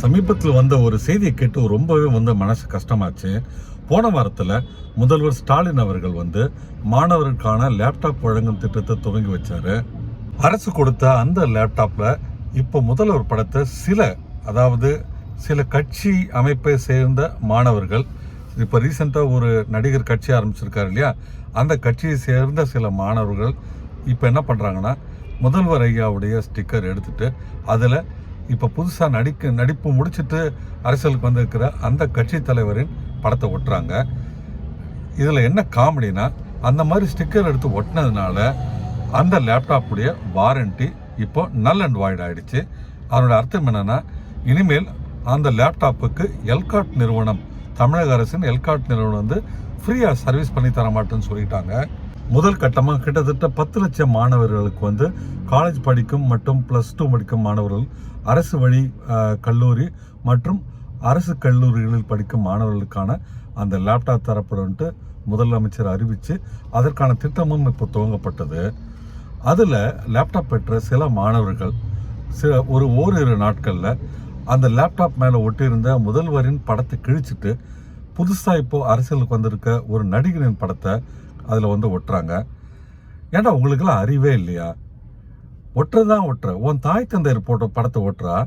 சமீபத்தில் வந்த ஒரு செய்தியை கேட்டு ரொம்பவே வந்து மனசு கஷ்டமாச்சு. போன வாரத்தில் முதல்வர் ஸ்டாலின் அவர்கள் வந்து மாணவர்களுக்கான லேப்டாப் வழங்கும் திட்டத்தை துவங்கி வச்சாரு. அரசு கொடுத்த அந்த லேப்டாப்பில் இப்போ முதல்வர் படத்தை சில அதாவது சில கட்சி அமைப்பை சேர்ந்த மாணவர்கள் இப்போ ரீசெண்டாக ஒரு நடிகர் கட்சி ஆரம்பிச்சிருக்காரு இல்லையா? அந்த கட்சியை சேர்ந்த சில மாணவர்கள் இப்போ என்ன பண்ணுறாங்கன்னா முதல்வர் ஐயாவுடைய ஸ்டிக்கர் எடுத்துட்டு அதில் இப்போ புதுசாக நடிக்க நடிப்பு முடிச்சிட்டு அரசியலுக்கு வந்திருக்கிற அந்த கட்சி தலைவரின் படத்தை ஒட்டுறாங்க. இதில் என்ன காமெடினா அந்த மாதிரி ஸ்டிக்கர் எடுத்து ஒட்டினதுனால அந்த லேப்டாப்புடைய வாரண்டி இப்போ நல் அண்ட் வாய்ட் ஆகிடுச்சு அதனோட அர்த்தம் என்னென்னா இனிமேல் அந்த லேப்டாப்புக்கு எல்காட் நிறுவனம் தமிழக அரசின் எல்காட் நிறுவனம் வந்து ஃப்ரீயாக சர்வீஸ் பண்ணி தர மாட்டேன்னு சொல்லிட்டாங்க. முதல் கட்டமாக கிட்டத்தட்ட பத்து லட்சம் மாணவர்களுக்கு வந்து காலேஜ் படிக்கும் மற்றும் ப்ளஸ் டூ படிக்கும் மாணவர்கள் அரசு வழி கல்லூரி மற்றும் அரசு கல்லூரிகளில் படிக்கும் மாணவர்களுக்கான அந்த லேப்டாப் தரப்படும்ட்டு முதலமைச்சர் அறிவித்து அதற்கான திட்டமும் இப்போ துவங்கப்பட்டது. அதில் லேப்டாப் பெற்ற சில மாணவர்கள் சில ஒரு ஓரிரு நாட்களில் அந்த லேப்டாப் மேலே ஒட்டியிருந்த முதல்வரின் படத்தை கிழிச்சிட்டு புதுசாக இப்போது அரசியலுக்கு வந்திருக்க ஒரு நடிகரின் படத்தை அதில் வந்து ஒட்டுறாங்க. ஏன்டா உங்களுக்கெல்லாம் அறிவே இல்லையா? ஒட்டுறதான் ஒட்டுற உன் தாய் தந்தையர் போட்ட படத்தை ஒட்டுறா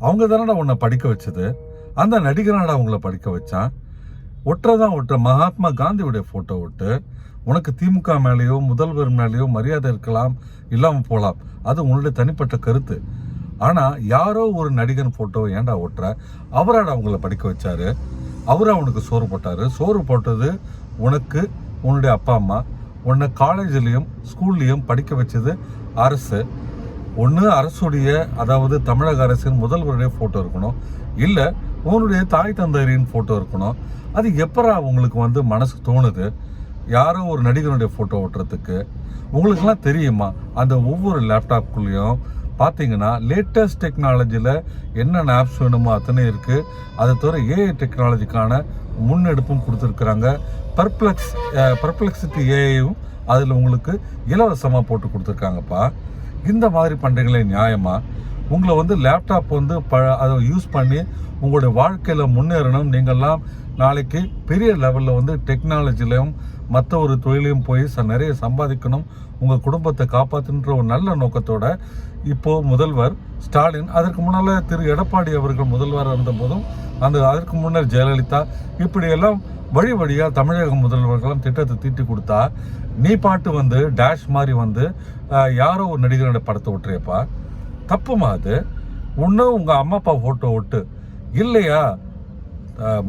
அவங்க தானடா உன்னை படிக்க வச்சது? அந்த நடிகராடா உங்களை படிக்க வச்சான்? ஒட்டுறதான் ஒட்டுற மகாத்மா காந்தியுடைய ஃபோட்டோ ஒட்டு. உனக்கு திமுக மேலேயோ முதல்வர் மேலேயோ மரியாதை இருக்கலாம் இல்லாமல் போகலாம் அது உன்னுடைய தனிப்பட்ட கருத்து. ஆனால் யாரோ ஒரு நடிகன் ஃபோட்டோ ஏன்டா ஒட்டுற அவராடா உங்களை படிக்க வச்சாரு? அவர் உனக்கு சோறு போட்டார்? சோறு போட்டது உனக்கு உன்னுடைய அப்பா அம்மா. உன்னை காலேஜ்லேயும் ஸ்கூல்லையும் படிக்க வச்சது அரசு ஒன்று அரசுடைய அதாவது தமிழக அரசின் முதல்வருடைய ஃபோட்டோ இருக்கணும். இல்லை உங்களுடைய தாய் தந்தையரின் ஃபோட்டோ இருக்கணும். அது எப்பரா உங்களுக்கு வந்து மனசு தோணுது? யாரோ ஒரு நடிகருடைய ஃபோட்டோ ஓட்டுறதுக்கு. உங்களுக்கெல்லாம் தெரியுமா? அந்த ஒவ்வொரு லேப்டாப்குள்ளேயும் பார்த்தீங்கன்னா லேட்டஸ்ட் டெக்னாலஜியில் என்னென்ன ஆப்ஸ் வேணுமோ அத்தனை இருக்குது அதை தவிர ஏஐ டெக்னாலஜிக்கான முன்னெடுப்பும் கொடுத்துருக்குறாங்க. பர்ப்ளெக்ஸ் பர்ப்ளெக்சிட்டி ஏஐயும் அதில் உங்களுக்கு இலவசமாக போட்டு கொடுத்துருக்காங்கப்பா. இந்த மாதிரி பண்ணுறீங்களே நியாயமாக உங்களை வந்து லேப்டாப் வந்து ப அதை யூஸ் பண்ணி உங்களுடைய வாழ்க்கையில் முன்னேறணும். நீங்கள்லாம் நாளைக்கு பெரிய லெவலில் வந்து டெக்னாலஜிலையும் மற்ற ஒரு தொழிலையும் போய் ச நிறைய சம்பாதிக்கணும். உங்கள் குடும்பத்தை காப்பாற்றுன்ற ஒரு நல்ல நோக்கத்தோட இப்போது முதல்வர் ஸ்டாலின் அதற்கு முன்னால் திரு எடப்பாடி அவர்கள் முதல்வராக இருந்தபோதும் அந்த அதற்கு முன்னர் ஜெயலலிதா இப்படியெல்லாம் வழி வழியாக தமிழக முதல்வர்களும் திட்டத்தை தீட்டி கொடுத்தா நீ பாட்டு வந்து டேஷ் மாதிரி வந்து யாரோ ஒரு நடிகரோட படத்தை விட்டுறியப்பா தப்புமா அது ஒன்று உங்கள் அம்மா அப்பா ஃபோட்டோ ஒட்டு இல்லையா?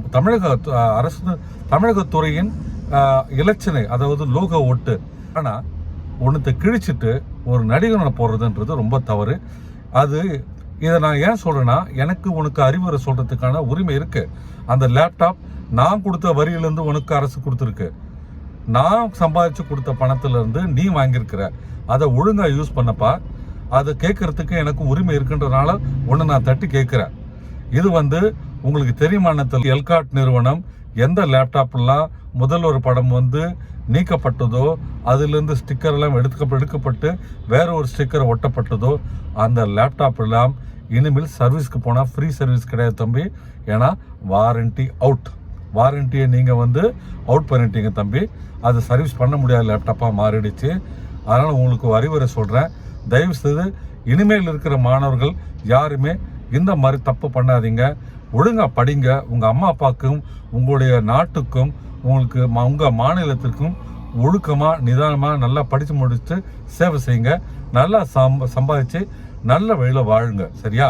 தமிழக அரசு தமிழகத்துறையின் அஹ், அதாவது லோகோ ஒட்டு ஆனால் ஒன்றத்தை கிழிச்சிட்டு ஒரு நடிகனை போடுறதுன்றது ரொம்ப தவறு. அது இதை நான் ஏன் சொல்கிறேன்னா எனக்கு உனக்கு அறிவுரை சொல்கிறதுக்கான உரிமை இருக்குது அந்த லேப்டாப் நான் கொடுத்த வரியிலேருந்து உனக்கு அரசு கொடுத்துருக்கு. நான் சம்பாதிச்சு கொடுத்த பணத்துலேருந்து நீ வாங்கியிருக்கிற. அதை ஒழுங்காக யூஸ் பண்ணப்பா. அதை கேட்கறதுக்கு எனக்கு உரிமை இருக்குன்றனால ஒன்று நான் தட்டி கேட்குறேன். இது வந்து உங்களுக்கு தெரியுமானத்தில் எல்காட் நிறுவனம் எந்த லேப்டாப்லாம் முதல் ஒரு படம் வந்து நீக்கப்பட்டதோ அதிலிருந்து ஸ்டிக்கர் எல்லாம் எடுக்க எடுக்கப்பட்டு வேற ஒரு ஸ்டிக்கர் ஒட்டப்பட்டதோ அந்த லேப்டாப் எல்லாம் இனிமேல் சர்வீஸ்க்கு போனால் ஃப்ரீ சர்வீஸ் கிடையாது தம்பி. ஏன்னா வாரண்டி அவுட் வாரண்டியை நீங்கள் வந்து அவுட் பண்ணிட்டீங்க தம்பி. அது சர்வீஸ் பண்ண முடியாத லேப்டாப்பாக மாறிடுச்சு. அதனால் உங்களுக்கு அறிவுரை சொல்கிறேன் தயவு செய்து இனிமேல் இருக்கிற மாணவர்கள் யாருமே இந்த மாதிரி தப்பு பண்ணாதீங்க. ஒழுங்காக படிங்க. உங்கள் அம்மா அப்பாவுக்கும் உங்களுடைய நாட்டுக்கும் உங்களுக்கு உங்கள் மாநிலத்திற்கும் ஒழுக்கமாக நிதானமாக நல்லா படித்து முடிச்சுட்டு சேவை செய்யுங்க. நல்லா சம்ப சம்பாதிச்சு நல்ல வழியில் வாழுங்க. சரியா?